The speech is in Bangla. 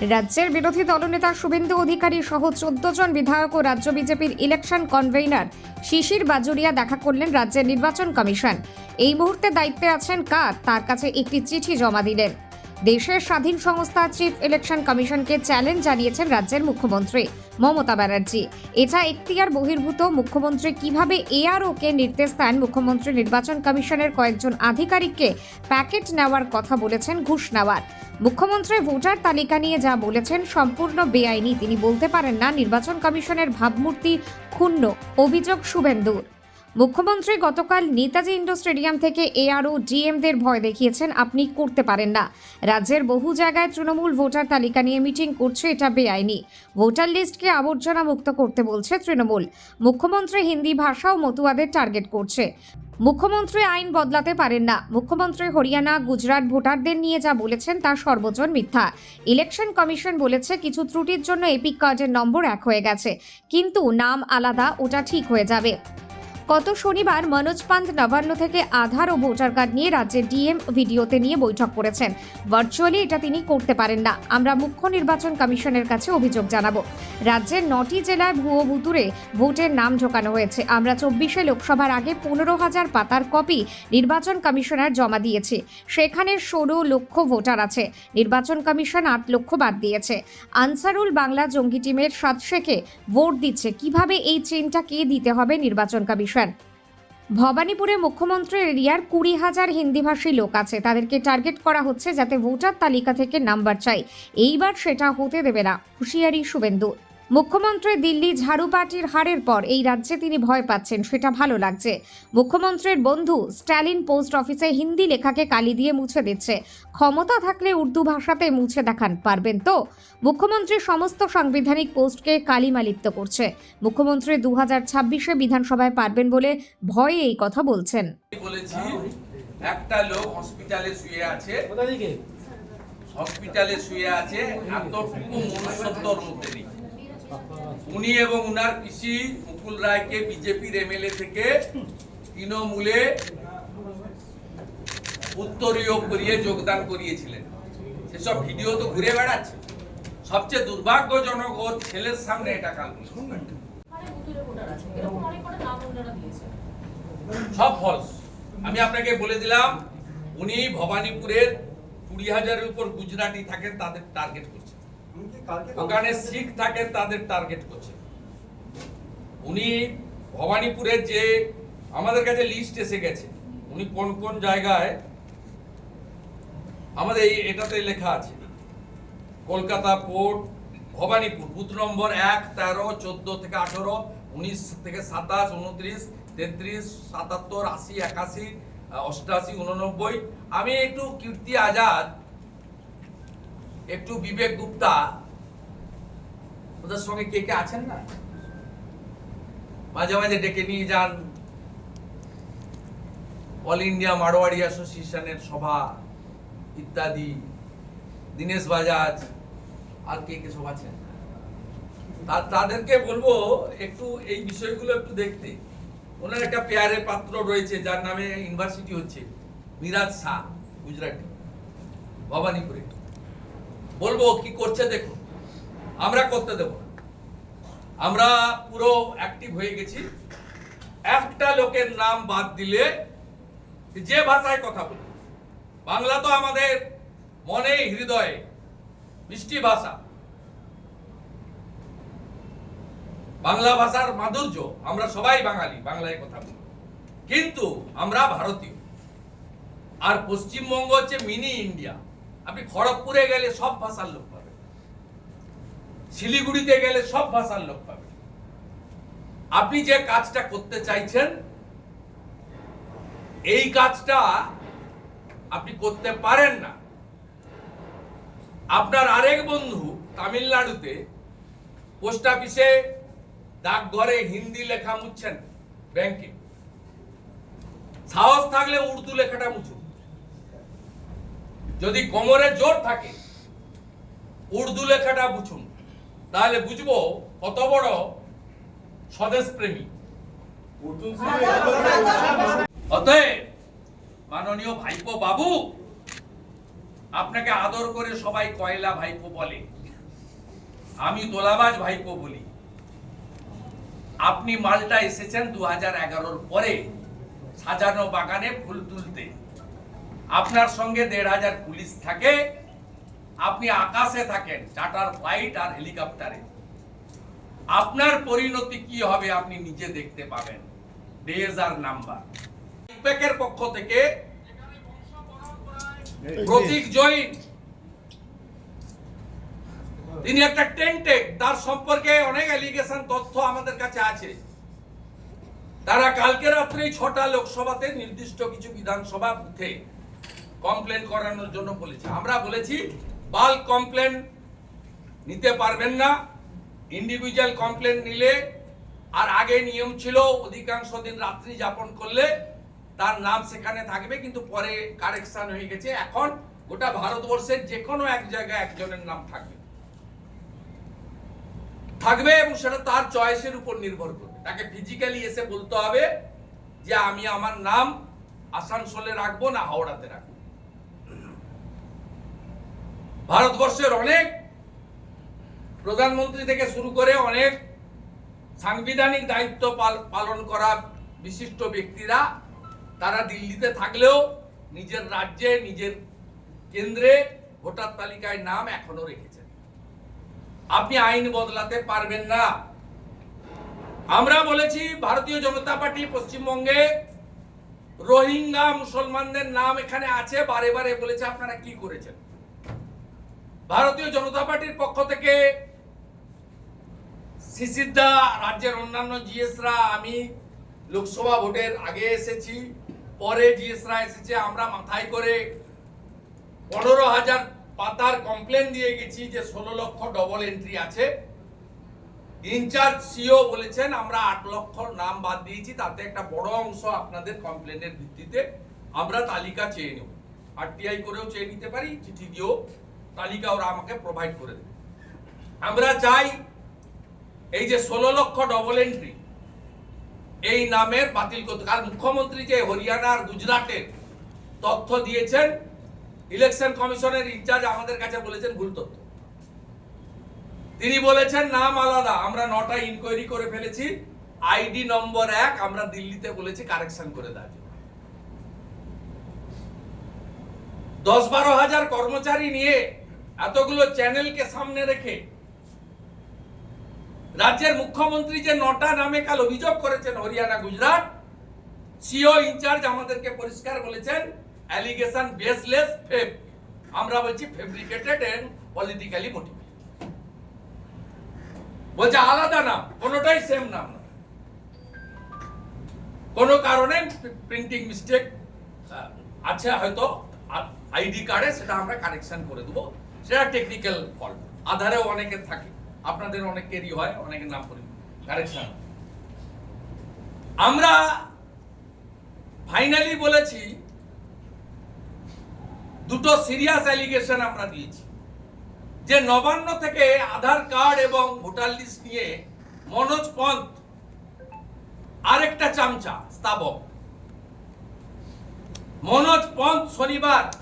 রাজ্যের বিরোধী দলনেতা শুভেন্দু অধিকারী সহ চোদ্দ জন বিধায়ক ও রাজ্য বিজেপির ইলেকশন কনভেইনার শিশির বাজুরিয়া দেখা করলেন রাজ্যের নির্বাচন কমিশন। এই মুহূর্তে দায়িত্বে আছেন কার? তার কাছে একটি চিঠি জমা দিলেন। দেশের স্বাধীন সংস্থা চিফ ইলেকশন কমিশনকে চ্যালেঞ্জ জানিয়েছেন রাজ্যের মুখ্যমন্ত্রী মমতা ব্যানার্জি। এটা এখতিয়ার বহির্ভূত। মুখ্যমন্ত্রী কীভাবে এআরওকে নির্দেশ দেন? মুখ্যমন্ত্রী নির্বাচন কমিশনের কয়েকজন আধিকারিককে প্যাকেট নেওয়ার কথা বলেছেন ঘুষ নেওয়ার। মুখ্যমন্ত্রী ভোটার তালিকা নিয়ে যা বলেছেন সম্পূর্ণ বেআইনি। তিনি বলতে পারেন না, নির্বাচন কমিশনের ভাবমূর্তি ক্ষুণ্ণ। অভিযোগ শুভেন্দুর। মুখ্যমন্ত্রী গতকাল নেতাজি ইন্ডোর স্টেডিয়াম থেকে এআরও ডিএমদের ভয় দেখিয়েছেন, আপনি করতে পারেন না। রাজ্যের বহু জায়গায় তৃণমূল ভোটার তালিকা নিয়ে মিটিং করছে এটা বেআইনি। ভোটার লিস্টকে আবর্জনা মুক্ত করতে বলছে তৃণমূল। মুখ্যমন্ত্রী হিন্দি ভাষা ও মতুয়াদের টার্গেট করছে। মুখ্যমন্ত্রী আইন বদলাতে পারেন না। মুখ্যমন্ত্রী হরিয়ানা, গুজরাট ভোটারদের নিয়ে যা বলেছেন তা সর্বজন মিথ্যা। ইলেকশন কমিশন বলেছে কিছু ত্রুটির জন্য এপিক কার্ডের নম্বর এক হয়ে গেছে। কিন্তু নাম আলাদা, ওটা ঠিক হয়ে যাবে। গত শনিবার মনোজ পান্ত নবান্ন থেকে আধার ও ভোটার কার্ড নিয়ে রাজ্যের ডিএম ভিডিওতে নিয়ে বৈঠক করেছেন। ভার্চুয়ালি এটা তিনি করতে পারেন না। আমরা মুখ্য নির্বাচন কমিশনের কাছে অভিযোগ জানাব। রাজ্যের নটি জেলায় ভুয়ো ভুতুরে ভোটের নাম ঢোকানো হয়েছে। আমরা চব্বিশে লোকসভার আগে পনেরো হাজার পাতার কপি নির্বাচন কমিশনার জমা দিয়েছি। সেখানে ষোলো লক্ষ ভোটার আছে। নির্বাচন কমিশন আট লক্ষ বাদ দিয়েছে। আনসারুল বাংলা জঙ্গি টিমের সাত শেখে ভোট দিচ্ছে। কীভাবে এই চেনটা কে দিতে হবে নির্বাচন কমিশন? ভবানীপুরে মুখ্যমন্ত্রীর এরিয়ার কুড়ি হাজার হিন্দিভাষী লোক আছে। তাদেরকে টার্গেট করা হচ্ছে যাতে ভোটার তালিকা থেকে নাম্বার চাই। এইবার সেটা হতে দেবে না। হুঁশিয়ারি শুভেন্দু। মুখ্যমন্ত্রী দিল্লি ঝাড়ু পার্টির হারের পর এই রাজ্যে তিনি ভয় পাচ্ছেন সেটা ভালো লাগছে। মুখ্যমন্ত্রীর বন্ধু স্ট্যালিন পোস্ট অফিসে হিন্দি লেখাকে কালি দিয়ে মুছে দিচ্ছে। ক্ষমতা থাকলে উর্দু ভাষাতে মুছে দেখান পারবেন তো? মুখ্যমন্ত্রী সমস্ত সাংবিধানিক পোস্টকে কালিমালিপ্ত করছে। মুখ্যমন্ত্রী দু হাজার ছাব্বিশে বিধানসভায় পারবেন বলে ভয়ে এই কথা বলছেন। একটা লোক হসপিটালে শুয়ে আছে। হসপিটালে শুয়ে আছে এতটুকু মনুষ্যত্বর মধ্যে নেই উনি এবং উনার পিসি মুকুল রায়কে বিজেপির এমএলএ থেকে তৃণমূলে উত্তরীয় করিয়ে যোগদান করিয়েছিলেন। সেসব ভিডিও তো ঘুরে বেড়াচ্ছে। সবচেয়ে দুর্ভাগ্যজনক ওর ছেলের সামনে এটা কাল সব ফলস আমি আপনাকে বলে দিলাম উনি ভবানীপুরের কুড়ি হাজারের উপর গুজরাটি থাকেন তাদের টার্গেট করছে। ওখানে শিখ থাকেন তাদের টার্গেট করছে। উনি ভবানীপুরের যে আমাদের কাছে লিস্ট এসে গেছে উনি কোন কোন জায়গায় আমাদের এই এটাতে লেখা আছে Kolkata port Bhabanipur booth number এক তেরো চোদ্দ থেকে আঠেরো উনিশ থেকে সাতাশ উনত্রিশ তেত্রিশ সাতাত্তর আশি একাশি আহ, অষ্টাশি উননব্বই। আমি একটু কীর্তি আজাদ একটু বিবেক গুপ্তা, ওদের সঙ্গে কে কে আছেন না? মাঝে মাঝে ডেকে নিয়ে যান। অল ইন্ডিয়া মারোয়াড়ি অ্যাসোসিয়েশনের সভা ইত্যাদি, দীনেশ বাজাজ, আর কে কে সব আছেন? তাদেরকে বলব, একটু এই বিষয়গুলো একটু দেখতে। ওনার একটা পেয়ারের পাত্র রয়েছে, যার নামে ইউনিভার্সিটি হচ্ছে মিরাজ শাহ, গুজরাটি, ভবানীপুরে। বলব কি করছে দেখুন, আমরা করতে দেব আমরা পুরো অ্যাক্টিভ হয়ে গেছি। একটা লোকের নাম বাদ দিলে যে ভাষায় কথা বলি বাংলা তো আমাদের মনে, হৃদয়ে, মিষ্টি ভাষা। বাংলা ভাষার মাধুর্য, আমরা সবাই বাঙালি, বাংলায় কথা বলি। কিন্তু আমরা ভারতীয়। আর পশ্চিমবঙ্গ হচ্ছে মিনি ইন্ডিয়া আপনি খড়গপুরে গেলে সব ভাষার লোক পাবেন। শিলিগুড়িতে গেলে সব ভাষার লোক পাবেন। আপনি যে কাজটা করতে চাইছেন, এই কাজটা আপনি করতে পারেন না। আপনার আরেক বন্ধু তামিলনাড়ুতে পোস্ট অফিসে ডাকঘরে হিন্দি লেখা মুছছেন, ব্যাংকে। সাহস থাকলে উর্দু লেখাটা মুছুন যদি কোমরে জোর থাকে, উর্দু লেখাটা বুঝুন। তাহলে বুঝব কত বড় স্বদেশ প্রেমী। অতএব, মাননীয় ভাইপো বাবু, আপনাকে আদর করে সবাই কয়লা ভাইপো বলে। আমি দোলাবাজ ভাইপো বলি। আপনি মালটা এসেছেন দু হাজার এগারোর পরে, সাজানো বাগানে ফুল তুলতে। আপনার সঙ্গে দেড় হাজার পুলিশ থাকে, আপনি আকাশে থাকেন চার্টার ফ্লাইট আর হেলিকপ্টারে আপনার পরিণতি কি হবে আপনি নিজে দেখতে পাবেন। ডেজ আর নাম্বার ইপেকের পক্ষ থেকে প্রতীক জৈন তিনি একটা টেন্টেক তার সম্পর্কে অনেক অ্যালিগেশন তথ্য আমাদের কাছে আছে। তারা কালকে রাত্রে ছটা লোকসভাতে নির্দিষ্ট কিছু বিধানসভা বুথে কমপ্লেন করানোর জন্য বলেছে। আমরা বলেছি বাল্ক কমপ্লেন নিতে পারবেন না। ইন্ডিভিজুয়াল কমপ্লেন নিলে, আর আগে নিয়ম ছিল, অধিকাংশ দিন রাত্রি যাপন করলে তার নাম সেখানে থাকবে, কিন্তু পরে কারেকশন হয়ে গেছে। এখন গোটা ভারতবর্ষের যে কোনো এক জায়গায় একজনের নাম থাকবে। থাকবে এবং সেটা তার চয়েসের উপর নির্ভর করবে। তাকে ফিজিক্যালি এসে বলতে হবে যে, আমি আমার নাম আসানসোলে রাখব না হাওড়াতে রাখব। ভারতবর্ষের অনেক প্রধানমন্ত্রী থেকে শুরু করে অনেক সাংবিধানিক দায়িত্ব পাল- পালন করা বিশিষ্ট ব্যক্তিরা, তারা দিল্লিতে থাকলেও নিজের রাজ্যে, নিজের কেন্দ্রে ভোটার তালিকায় নাম এখনও রেখেছেন। আপনি আইন বদলাতে পারবেন না। আমরা বলেছি ভারতীয় জনতা পার্টি পশ্চিমবঙ্গে রোহিঙ্গা মুসলমানদের নাম এখানে আছে, বারে বারে বলেছে, আপনারা কি করেছেন? ভারতীয় জনতা পার্টির পক্ষ থেকে সিসিদা রাজ্যের অন্যান্য জিএসরা আমি লোকসভা ভোটের আগে এসেছি, পরে জিএসরা এসেছে, আমরা মাথায় করে পনেরো হাজার পাতার কমপ্লেন দিয়ে গেছি যে ষোলো লক্ষ ডবল এন্ট্রি আছে। ইনচার্জ সিও বলেছেন, আমরা আট লক্ষ নাম বাদ দিয়েছি, তাতে একটা বড় অংশ আপনাদের কমপ্লেনের ভিত্তিতে আমরা তালিকা চেয়ে নেব। আরটিআই করেও চেয়ে নিতে পারি, চিঠি দিয়েও তালিকা ওরা আমাকে প্রোভাইড করে দেবে। আমরা চাই এই যে ষোলো লক্ষ ডবল এন্ট্রি এই নামের বাতিল করতে। কারণ মুখ্যমন্ত্রী যে হরিয়ানা আর গুজরাটের তথ্য দিয়েছেন ইলেকশন কমিশনের ইনচার্জ আমাদের কাছে বলেছেন ভুল তথ্য। তিনি বলেছেন, নাম আলাদা, আমরা নটা ইনকোয়ারি করে ফেলেছি আইডি নম্বর এক, আমরা দিল্লিতে বলেছি কারেকশন করে দেওয়ার। দশ বারো হাজার কর্মচারী নিয়ে এতগুলো চ্যানেলকে সামনে রেখে রাজ্যের মুখ্যমন্ত্রী যে নটা নামে কাল অভিযোগ করেছেন হরিয়ানা, গুজরাট, সিও ইনচার্জ আমাদেরকে পরিষ্কার বলেছেন অ্যালিগেশন বেসলেস ফেব আমরা বলছি ফেব্রিকেটেড এন্ড পলিটিক্যালি মোটিভেটেড বলছে আলাদা নাম, কোনোটাই সেম নাম কোনো কারণে প্রিন্টিং মিস্টেক আছে হয়তো আইডি কার্ডে সেটা আমরা কানেকশন করে দেবো। সেটা টেকনিক্যাল ফল্ট আধারেও অনেকের থাকে। আপনাদের অনেকেরই হয়, অনেকের নাম করি কারেকশন আমরা ফাইনালি বলেছি, দুটো সিরিয়াস অ্যালিগেশন আমরা দিয়েছি। যে নবান্ন থেকে আধার কার্ড এবং ভোটার লিস্ট নিয়ে মনোজ পন্থ আরেকটা চামচা স্থাবক মনোজ পন্থ শনিবার